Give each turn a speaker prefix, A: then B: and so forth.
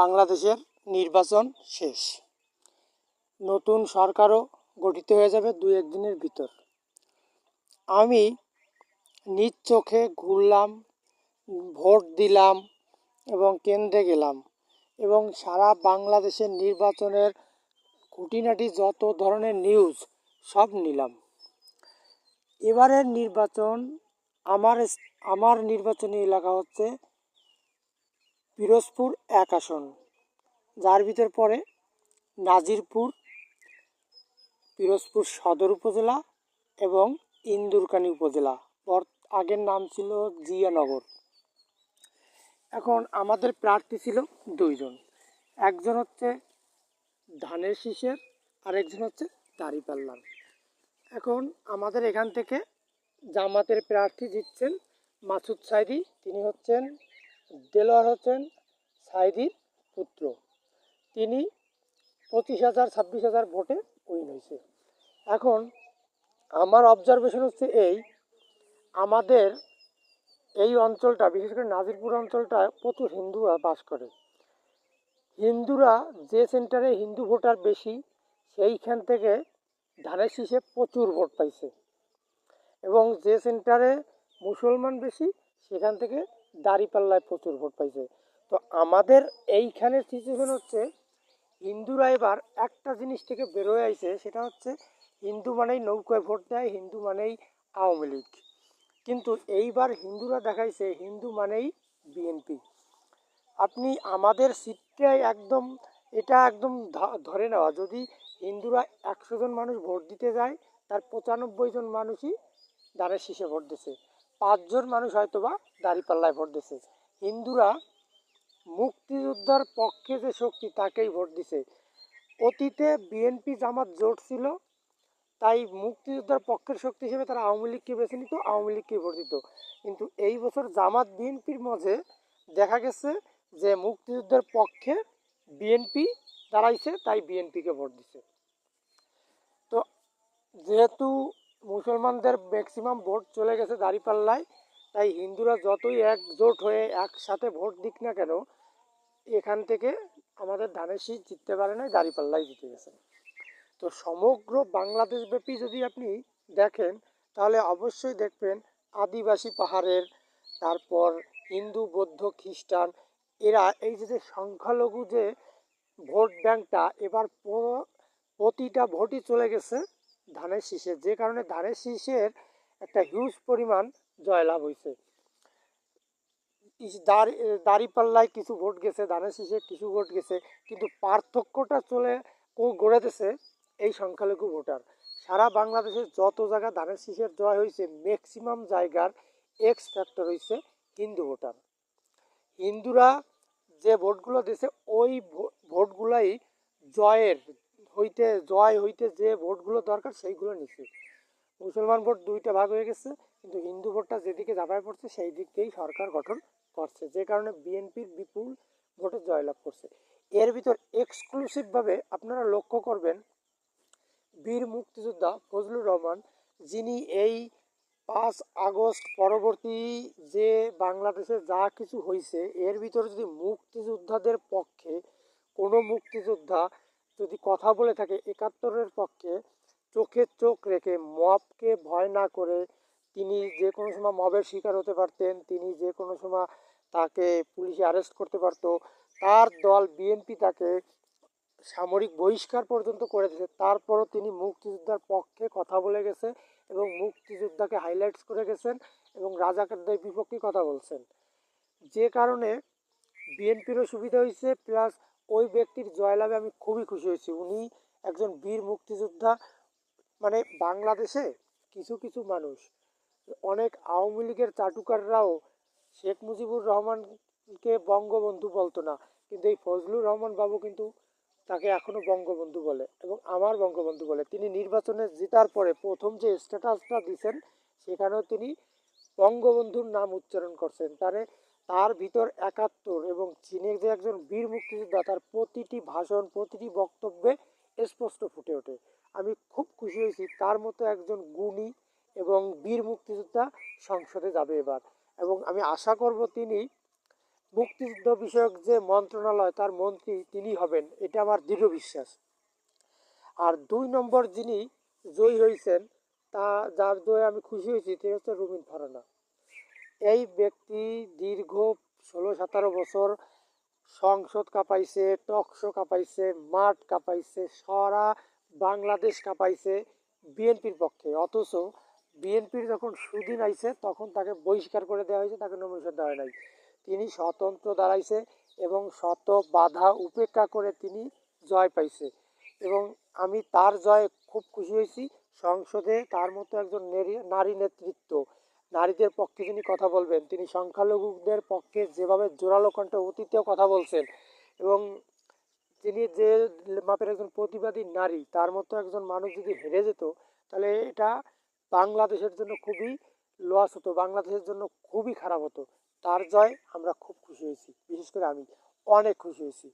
A: বাংলাদেশের নির্বাচন শেষ। নতুন সরকারও গঠিত হয়ে যাবে দু একদিনের ভিতর। আমি নিজ চোখে ঘুরলাম, ভোট দিলাম এবং কেন্দ্রে গেলাম এবং সারা বাংলাদেশের নির্বাচনের খুঁটিনাটি যত ধরনের নিউজ, সব নিলাম। এবারের নির্বাচন আমার আমার নির্বাচনী এলাকা হচ্ছে পিরোজপুর এক আসন। যার ভিতর পড়ে নাজিরপুর, পিরোজপুর সদর উপজেলা এবং ইন্দুরকানি উপজেলা। আগের নাম ছিল জিয়ানগর। এখন আমাদের প্রার্থী ছিল দুইজন। একজন হচ্ছে ধানের শীষের আর একজন হচ্ছে দাঁড়িপাল্লার এখন আমাদের এখান থেকে জামাতের প্রার্থী জিতছেন মাসুদ সাইদি। তিনি হচ্ছেন, দেলোয়ার হচ্ছেন সাইদির পুত্র। তিনি পঁচিশ হাজার, ছাব্বিশ হাজার ভোটে উইন হয়েছে এখন আমার অবজারভেশন হচ্ছে এই, আমাদের এই অঞ্চলটা, বিশেষ করে নাজিরপুর অঞ্চলটা প্রচুর হিন্দুরা বাস করে। হিন্দুরা যে সেন্টারে হিন্দু ভোটার বেশি, সেইখান থেকে ধানের শীষে প্রচুর ভোট পাইছে। এবং যে সেন্টারে মুসলমান বেশি, সেখান থেকে দাঁড়িপাল্লায় প্রচুর ভোট পাইছে। তো আমাদের এইখানের সিচুয়েশন হচ্ছে হিন্দুরা এবার একটা জিনিস থেকে বেরোয় আইছে, সেটা হচ্ছে হিন্দু মানেই নৌকায় ভোট দেয়, হিন্দু মানেই আওয়ামী লীগ। কিন্তু এইবার হিন্দুরা দেখাইছে হিন্দু মানেই বিএনপি আপনি আমাদের সিটটাই একদম, এটা একদম ধরে নেওয়া, যদি হিন্দুরা একশো জন মানুষ ভোট দিতে যায়, তার পঁচানব্বই জন মানুষই দাঁড়ের শীষে ভোট দিছে। পাঁচজন মানুষ হয়তো বা দাঁড়িপাল্লায় ভোট দিছে। হিন্দুরা মুক্তিযোদ্ধার পক্ষে যে শক্তি, তাকেই ভোট দিছে। অতীতে বিএনপি জামাত জোট ছিল, তাই মুক্তিযোদ্ধার পক্ষের শক্তি হিসেবে তারা আওয়ামী লীগকে বেছে নিত, আওয়ামী লীগকে ভোট দিত। কিন্তু এই বছর জামাত বিএনপির মাঝে দেখা গেছে যে মুক্তিযুদ্ধের পক্ষে বিএনপি দাঁড়াইছে, তাই বিএনপিকে ভোট দিছে। তো যেহেতু মুসলমানদের ম্যাক্সিমাম ভোট চলে গেছে দাঁড়িপাল্লায় তাই হিন্দুরা যতই একজোট হয়ে একসাথে ভোট দিক না কেন, এখান থেকে আমাদের ধানের শীষ জিততে পারে না দাঁড়িপাল্লাই জিতে গেছে। তো সমগ্র বাংলাদেশব্যাপী যদি আপনি দেখেন, তাহলে অবশ্যই দেখবেন আদিবাসী পাহাড়ের, তারপর হিন্দু, বৌদ্ধ, খ্রিস্টান, এরা এই যে সংখ্যালঘু যে ভোট ব্যাংকটা, এবার পুরো প্রতিটা ভোটই চলে গেছে ধানের শীষে। যে কারণে ধানের শীষের একটা হিউজ পরিমাণ জয়লাভ হয়েছে দাঁড়িপাল্লায় কিছু ভোট গেছে ধানের শীষে কিছু ভোট গেছে, কিন্তু পার্থক্যটা চলে কো- গড়েতেছে এই সংখ্যালঘু ভোটার। সারা বাংলাদেশের যত জায়গা ধানের শীষের জয় হয়েছে ম্যাক্সিমাম জায়গার এক্স ফ্যাক্টর হয়েছে হিন্দু ভোটার। হিন্দুরা যে ভোটগুলো দিয়েছে ওই ভোটগুলাই জয়ের, হইতে, জয় হইতে যে ভোটগুলো দরকার, সেইগুলো নিছে। মুসলমান ভোট দুইটা ভাগ হয়ে গেছে, কিন্তু হিন্দু ভোটটা যেদিকে ঝাঁপায় পড়ছে, সেই দিক দিয়েই সরকার গঠন করছে, যে কারণে বিএনপির বিপুল ভোটে জয়লাভ করছে। এর ভিতর এক্সক্লুসিভভাবে আপনারা লক্ষ্য করবেন বীর মুক্তিযোদ্ধা ফজলুর রহমান, যিনি এই পাঁচ আগস্ট পরবর্তী যে বাংলাদেশে যা কিছু হয়েছে এর ভিতরে যদি মুক্তিযোদ্ধাদের পক্ষে কোনো মুক্তিযোদ্ধা যদি কথা বলে থাকে, একাত্তরের পক্ষে চোখে চোখ রেখে মবকে ভয় না করে তিনি যে কোনো সময় মবের শিকার হতে পারতেন, তিনি যে কোনো সময় তাকে পুলিশে অ্যারেস্ট করতে পারতো। তার দল বিএনপি তাকে সামরিক বহিষ্কার পর্যন্ত করে দিয়েছে। তারপরও তিনি মুক্তিযোদ্ধার পক্ষে কথা বলে গেছে এবং মুক্তিযোদ্ধাকে হাইলাইটস করে গেছেন এবং রাজাকারদের বিপক্ষে কথা বলছেন। যে কারণে বিএনপিরও সুবিধা হয়েছে প্লাস ওই ব্যক্তির জয়লাভে আমি খুবই খুশি হয়েছি। উনি একজন বীর মুক্তিযোদ্ধা মানে বাংলাদেশে কিছু কিছু মানুষ, অনেক আওয়ামী লীগের চাটুকাররাও শেখ মুজিবুর রহমানকে বঙ্গবন্ধু বলতো না। কিন্তু এই ফজলুর রহমান বাবু কিন্তু তাকে এখনও বঙ্গবন্ধু বলে এবং আমার বঙ্গবন্ধু বলে। তিনি নির্বাচনে জেতার পরে প্রথম যে স্ট্যাটাসটা দিয়েছেন সেখানেও তিনি বঙ্গবন্ধুর নাম উচ্চারণ করছেন। তারে তার ভিতর একাত্তর এবং চীনের যে একজন বীর মুক্তিযোদ্ধা, তার প্রতিটি ভাষণ, প্রতিটি বক্তব্যে স্পষ্ট ফুটে ওঠে। আমি খুব খুশি হয়েছি। তার মতো একজন গুণী এবং বীর মুক্তিযোদ্ধা সংসদে যাবে এবার। এবং আমি আশা করব তিনি মুক্তিযুদ্ধ বিষয়ক যে মন্ত্রণালয়, তার মন্ত্রী তিনি হবেন, এটা আমার দৃঢ় বিশ্বাস। আর দুই নম্বর যিনি জয়ী হয়েছেন, তা যার জয়ে আমি খুশি হয়েছি, তিনি হচ্ছে রুমিন ফারানা। এই ব্যক্তি দীর্ঘ ষোলো সতেরো বছর সংসদ কাঁপাইছে টকশো কাঁপাইছে, মাঠ কাঁপাইছে, সারা বাংলাদেশ কাঁপাইছে বিএনপির পক্ষে। অথচ বিএনপির যখন সুদিন আইছে, তখন তাকে বহিষ্কার করে দেওয়া হয়েছে, তাকে নমিনেশন দেওয়া নাই। তিনি স্বতন্ত্র দাঁড়াইছে এবং শত বাধা উপেক্ষা করে তিনি জয় পাইছে। এবং আমি তার জয়ে খুব খুশি হয়েছি, সংসদে তার মতো একজন নেরি- নেতৃত্ব। নারীদের পক্ষে যিনি কথা বলবেন, তিনি সংখ্যালঘুদের পক্ষে যেভাবে জোরালো কণ্ঠে অতীতেও কথা বলছেন এবং তিনি যে মাপের একজন প্রতিবাদী নারী, তার মতো একজন মানুষ যদি হেরে যেত, তাহলে এটা বাংলাদেশের জন্য খুবই লস হতো, বাংলাদেশের জন্য খুবই খারাপ হতো। তার জয় আমরা খুব খুশি হয়েছি, বিশেষ করে আমি। অনেক খুশি হয়েছি।